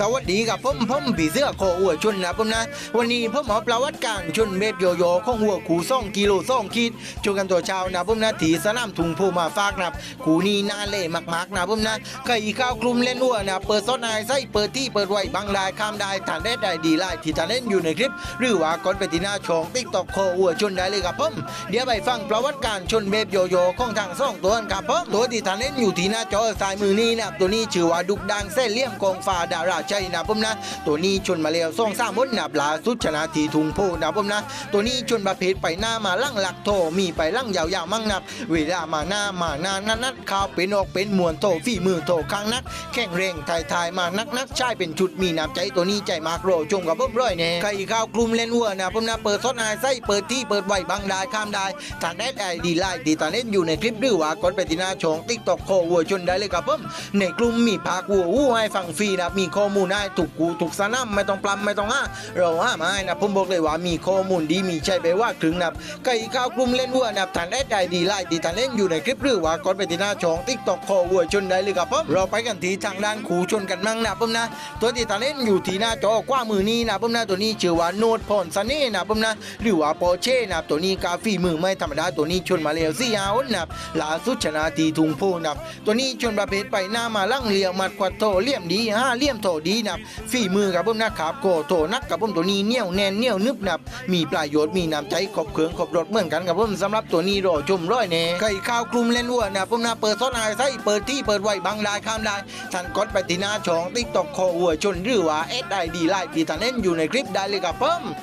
สวัสดีครับผมผมผีเสื้อโคอวชนนะผมนะ วันนี้ผมเอประวัติการชนเบ็ดโยโย่ของหัวขูซ่องกิโลซ่องขีดชนกันตัวช้านะผมนะที่สนามทุงพูมาฟากนะขูนี่น่าเล่มากๆนะผมนะใครข้าวกลุ่มเล่นวัวนะเปิดซดนายไส้เปิดที่เปิดไว้บางได้ข้ามได้ทานได้ได้ดีไล่ที่ทานเล่นอยู่ในคลิป หรือว่ากดไปที่หน้าช่องติ๊กตอกโคอวชนได้เลยครับผมเดี๋ยวไปฟังประวัติการชนเบ็ดโยโย่ของทางซ่องตัวกันครับผมตัวที่ทานเล่นอยู่ที่หน้าจอซ้ายมือนี้นะตัวนี้ชื่อว่าดุกดังเส้นเลี่ยมกองฟ้าดาราชัยนะผมนะ ตัวนี้ชนมาแล้วซ่องสามมดนับลาสุดชนะทีทุงโพนะผมนะ ตัวนี้ชนประเภทไปหน้ามาลั่งหลักโทมีไปลั่งยาวๆมั่งนับ เวลามาหน้ามาหน้านัดนัดข่าวเป็นออกเป็นมวนโตฝีมือโตข้างนัก แข่งเร่งถ่ายถ่ายมานักนักใช่เป็นชุดมีน้ำใจตัวนี้ใจมากโรจงกับเพิ่มร้อยแน่ใครข้าวกลุ่มเล่นวัวนะผมนะเปิดซดนายไส้เปิดที่เปิดไวบางได้ข้ามได้ทางได้ไอดีไลน์ดีตาเล่นอยู่ในคลิปหรือว่ากดไปที่หน้าช่องติ๊กตอกโควัวชนได้เลยครับผมในกลุ่มมีพากวัววู้ให้ฟังฟรีนะมีข้อมูลให้ถูกกูถูกสนามไม่ต้องปลำไม่ต้องห้าเราห้ามาให้นะผมบอกเลยว่ามีข้อมูลดีมีใช่ไปว่าถึงนะใครข้าวกลุ่มเล่นวัวนะทางได้ไอดีไลน์ดีตาเล่นอยู่ในคลิปหรือว่ากดไปที่หน้าช่องติ๊กตอกโควัวชนได้เลยครับผมเราไปกันที่ทางด้านขู่ชนกันมั่งนะผมนะ ตัวที่ตาเล่นอยู่ที่หน้าจอกว้ามือนี้นะผมนะตัวนี้ชื่อว่าโนดพรซันนี่นะผมนะหรือว่าปอเช่นะตัวนี้กาฟีมือไม่ธรรมดาตัวนี้ชนมาแล้วสี่เอานะล่าสุดชนะทีทุงโพนะตัวนี้ชนประเภทไปหน้ามาลั่งเลียวมัดควัดโตเลี่ยมดีห้าเลี่ยมโตดีนับฝีมือกับผมนะครับโกโถนักกับผมตัวนี้เนียวแน่นเนียวนึบนับ มีประโยชน์มีน้ำใจขบเคืองขบรถเหมือนกันกับผมสำหรับตัวนี้รอชมร้อยเน่ไข่ข้าวกลุ่มเล่นวัวนะผมนะเปิดซ้อนายไส้เปิดที่เปิดไว้บางได้ข้ามได้ท่านกดไปที่หน้าช่องติ๊กตอกคอวัวชนหรือว่าเอสไอดีไลน์ที่ท่านเล่นอยู่ในคลิปได้เลยครับผม